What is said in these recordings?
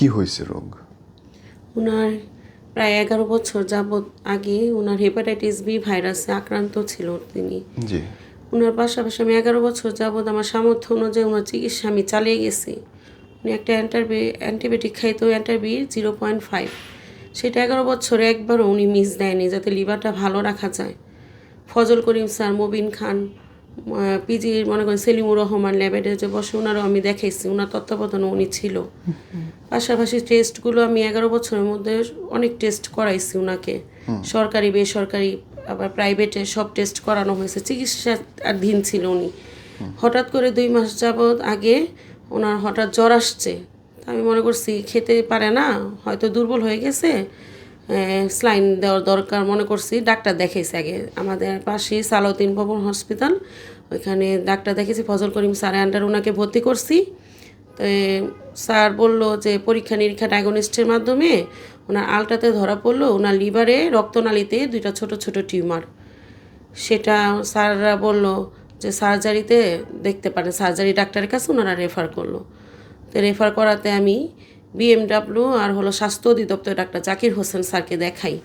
কি হয়েছে রোগ? ওনার প্রায় এগারো বছর যাবৎ আগে ওনার হেপাটাইটিস বি ভাইরাসে আক্রান্ত ছিল তিনি। জি। ওনার পাশাপাশি আমি এগারো বছর যাবৎ আমার সামর্থ্য অনুযায়ী ওনার চিকিৎসা আমি চালিয়ে গেছি। উনি একটা অ্যান্টারবি অ্যান্টিবায়োটিক খাইতো অ্যান্টারবি জিরো পয়েন্ট ফাইভ সেটা এগারো বছরে একবারও উনি মিস দেয়নি যাতে লিভারটা ভালো রাখা যায়। ফজল করিম স্যার মবিন খান পিজির মনে করেন সেলিমুর রহমান ল্যাবেটে যে বসে ওনারও আমি দেখাইছি ওনার তত্ত্বাবধানে উনি ছিল। পাশাপাশি টেস্টগুলো আমি এগারো বছরের মধ্যে অনেক টেস্ট করাইছি ওনাকে সরকারি বেসরকারি আবার প্রাইভেটে সব টেস্ট করানো হয়েছে। চিকিৎসাধীন ছিল উনি। হঠাৎ করে দুই মাস যাবৎ আগে ওনার হঠাৎ জ্বর আসছে। তা আমি মনে করছি খেতে পারে না হয়তো দুর্বল হয়ে গেছে। স্লাইন দেওয়ার দরকার মনে করছি। ডাক্তার দেখাইছে আগে। আমাদের পাশে সালাউদ্দিন ভবন হসপিটাল ওইখানে ডাক্তার দেখেছি ফজল করিম স্যার আন্ডার ওনাকে ভর্তি করছি। তো স্যার বলল যে পরীক্ষা নিরীক্ষা ডায়াগনিস্টের মাধ্যমে ওনার আলটাতে ধরা পড়ল ওনার লিভারে রক্তনালীতে দুইটা ছোট ছোট টিউমার। সেটা স্যাররা বলল যে সার্জারিতে দেখতে পারে সার্জারি ডাক্তারের কাছে ওনারা রেফার করল। তো রেফার করাতে আমি বিএমডাব্লিউ আর হলো স্বাস্থ্য অধিদপ্তর ডাক্তার জাকির হোসেন স্যারকে দেখাই।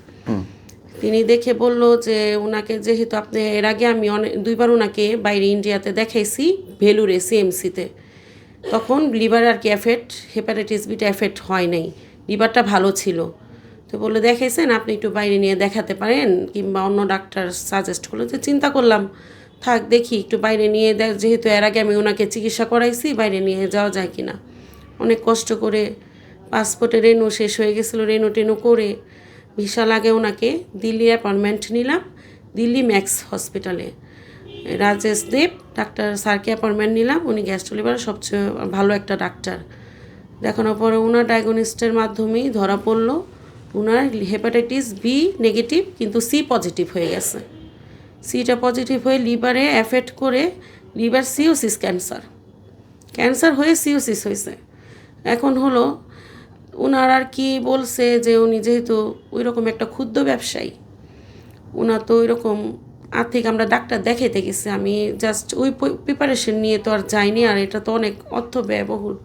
তিনি দেখে বলল যে ওনাকে যেহেতু আপনি এর আগে আমি অনেক দুইবার ওনাকে বাইরে ইন্ডিয়াতে দেখাইছি ভেলুরে সিএমসিতে। তখন লিভার আর কি এফেক্ট হেপাটাইটিস বিটা এফেক্ট হয় নাই। লিভারটা ভালো ছিল। তো বলে দেখাইছেন, আপনি একটু বাইরে নিয়ে দেখাতে পারেন? কিংবা অন্য ডাক্তার সাজেস্ট করল যে, চিন্তা করলাম। থাক, দেখি, একটু বাইরে নিয়ে দেখ যেহেতু এর আগে আমি ওনাকে চিকিৎসা করাইছি, বাইরে নিয়ে যাওয়া যায় কি না অনেক কষ্ট করে পাসপোর্টে রেনু শেষ হয়ে গেছিল, রেনু টেনু করে ভিসা লাগে ওনাকে। দিল্লি অ্যাপয়েন্টমেন্ট নিলাম, দিল্লি ম্যাক্স হসপিটালে Rajesh Dev, doctor sir appointment নিলাম। উনি গ্যাস্ট্রোলিভার সবচেয়ে ভালো একটা ডাক্তার। দেখানোর পরে ওনার ডায়াগনিস্টের মাধ্যমেই ধরা পড়ল। ওনার হেপাটাইটিস বি নেগেটিভ কিন্তু সি পজিটিভ হয়ে গেছে। সিটা পজিটিভ হয়ে লিভারে অ্যাফেক্ট করে লিভার সিওসিস ক্যান্সার ক্যান্সার হয়ে সিওসিস হয়েছে। এখন হলো ওনার আর কি বলছে যে উনি যেহেতু ওই রকম একটা ক্ষুদ্র ব্যবসায়ী ওনার তো ওই রকম আর্থিক আমরা ডাক্তার দেখাইতে গেছি, আমি জাস্ট ওই প্রিপারেশন নিয়ে তো আর যাইনি আর এটা তো অনেক অর্থ ব্যয়বহুল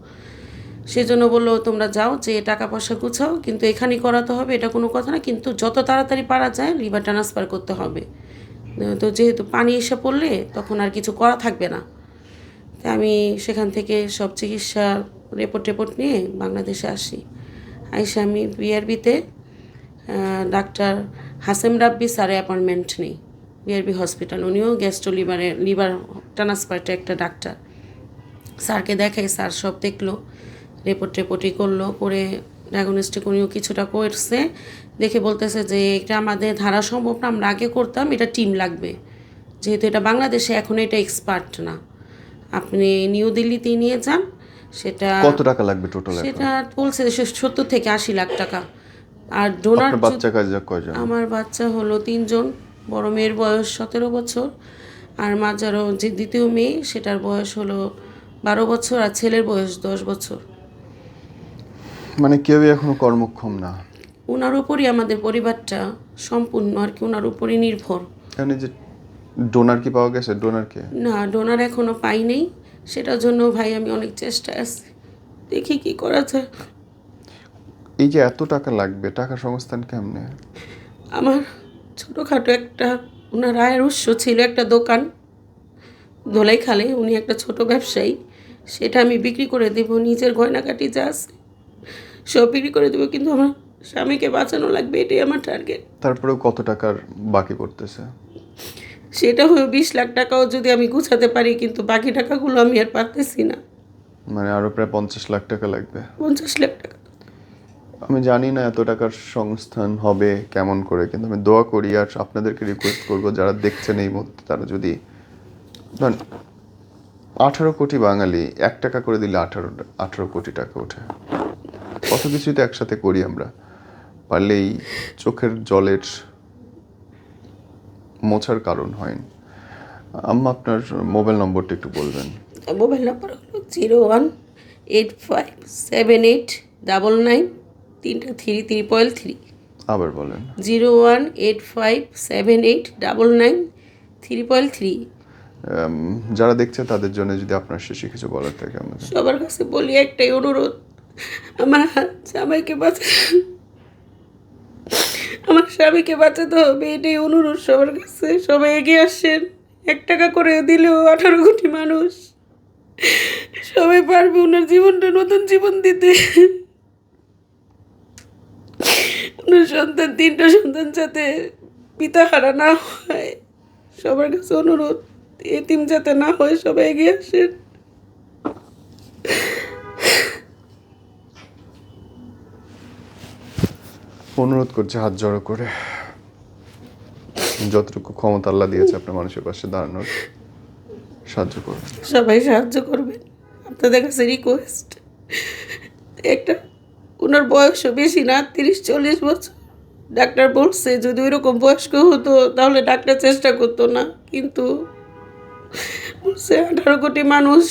সেজন্য বলল, তোমরা যাও, যে টাকা পয়সা গুছাও, কিন্তু এখানেই করাতে হবে, এটা কোনো কথা না, কিন্তু যত তাড়াতাড়ি পারা যায় লিভার ট্রান্সফার করতে হবে। তো যেহেতু পানি এসে পড়লে তখন আর কিছু করা থাকবে না। তাই আমি সেখান থেকে সব চিকিৎসা রিপোর্ট টেপোর্ট নিয়ে বাংলাদেশে আসি। আইসে আমি বিআরবিতে ডাক্তার হাসেম রাব্বি স্যারের অ্যাপয়েন্টমেন্ট নেই। BRB hospital. উনিও গ্যাস্ট্রো লিভারে লিভার ট্রান্সপ্লান্টের একটা ডাক্তার। স্যারকে দেখাই স্যার সব দেখল রিপোর্ট টেপোর্টই করল করে ডায়াগনস্টিক উনিও কিছুটা করছে। দেখে বলতেছে যে এটা আমাদের ধারা সম্ভব না আমরা আগে করতাম এটা টিম লাগবে। যেহেতু এটা বাংলাদেশে এখন এটা এক্সপার্ট না। আপনি নিউ দিল্লিতে নিয়ে যান সেটা কত টাকা লাগবে টোটাল সেটা বলছে সত্তর থেকে আশি লাখ টাকা। আর ডোনার বাচ্চা কাজ কয়জন? আমার বাচ্চা হলো তিনজন। বড় মেয়ের বয়স সতেরো বছর আর মাঝারও যে দ্বিতীয় মেয়ে সেটার বয়স হলো বারো বছর আর ছেলের বয়স দশ বছর। মানে কেউই এখনও কর্মক্ষম না। ওনার উপরই আমাদের পরিবারটা সম্পূর্ণ আর কি ওনার উপরই নির্ভর। এখানে যে ডোনার কি পাওয়া গেছে? ডোনার কে? না ডোনার এখনও পাই নেই। সেটার জন্য ভাই আমি অনেক চেষ্টা আছি। দেখি কি করা যায়। এই যে এত টাকা লাগবে টাকা সংস্থান কেমনে? আমার ছোটোখাটো একটা ওনার আয়ের উৎস ছিল একটা দোকান দোলাইখালে উনি একটা ছোট ব্যবসায়ী সেটা আমি বিক্রি করে দেব নিজের গয়নাকাটি যা আছে সব বিক্রি করে দেবো কিন্তু আমার স্বামীকে বাঁচানো লাগবে এটাই আমার টার্গেট তারপরেও কত টাকার বাকি পড়তেছে? সেটা হয়ে বিশ লাখ টাকাও যদি আমি গুছাতে পারি কিন্তু বাকি টাকাগুলো আমি আর পারতেছি না। মানে আরও প্রায় পঞ্চাশ লাখ টাকা লাগবে। পঞ্চাশ লাখ টাকা। আমি জানি না এত টাকার সংস্থান হবে কেমন করে, কিন্তু আমি দোয়া করি আর আপনাদেরকে রিকোয়েস্ট করব, যারা দেখছেন এই মুহূর্তে, তারা যদি ধরেন আঠারো কোটি বাঙালি, এক টাকা করে দিলে আঠারো আঠারো কোটি টাকা ওঠে। কত কিছুই তো একসাথে করি আমরা। পারলেই চোখের জলের মোছার কারণ হয় আম্মা, আপনার মোবাইল নম্বরটা একটু বলবেন। মোবাইল নম্বর হলো zero one eight five seven eight double nine তিনটা থ্রি ত্রিপয়েল থ্রি। আবার বলেন। Zero one eight five seven eight double nine three point three. যারা দেখছে তাদের জন্য যদি আপনার শেষে কিছু বলার থাকে আমাদের। সবার কাছে বলি একটাই অনুরোধ আমার জামাইকে বাঁচা আমার স্বামীকে বাঁচাতে হবে এটাই অনুরোধ সবার কাছে। সবাই এগিয়ে আসছেন এক টাকা করে দিলেও আঠারো কোটি মানুষ। সবাই পারবে ওনার জীবনটা নতুন জীবন দিতে। ওনার সন্তান তিনটা সন্তান যাতে পিতা হারা না হয় সবার কাছে অনুরোধ এতিম যাতে না হয় সবাই এগিয়ে আসেন। অনুরোধ করছে হাত জড়ো করে। যতটুকু ক্ষমতা আল্লাহ দিয়েছে আপনার মানুষের পাশে দাঁড়ানোর সাহায্য করুন। সবাই সাহায্য করবেন। আপনাদের কাছে রিকোয়েস্ট একটা ওনার বয়সও বেশি না, তিরিশ, চল্লিশ বছর। ডাক্তার বলছে, যদি ওইরকম বয়স্ক হতো, তাহলে ডাক্তার চেষ্টা করতো না। কিন্তু বলছে, আঠারো কোটি মানুষ,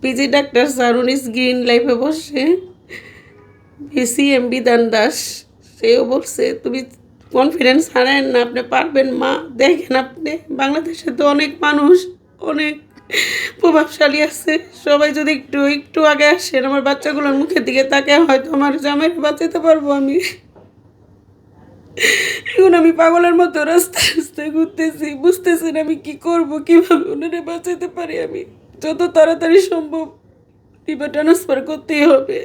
পিজি ডাক্তার স্যার, উনি গ্রিন লাইফে বসে বিসিএম বিধান দাস, সেও বলছে, তুমি কনফিডেন্স হারায়েন না, আপনি পারবেন মা। দেখেন আপনি, বাংলাদেশে তো অনেক মানুষ, অনেক প্রভাবশালী আছে। সবাই যদি একটু একটু আগে আসেন, আমার বাচ্চাগুলোর মুখের দিকে তাকে হয়তো আমার জামাই বাঁচাতে পারব আমি। এখন আমি পাগলের মতো রাস্তায় রাস্তায় ঘুরতেছি, বুঝতেছি আমি কি করব, কীভাবে ওনারে বাঁচাতে পারি আমি। যত তাড়াতাড়ি সম্ভব টিপা ট্রান্সফার করতেই হবে।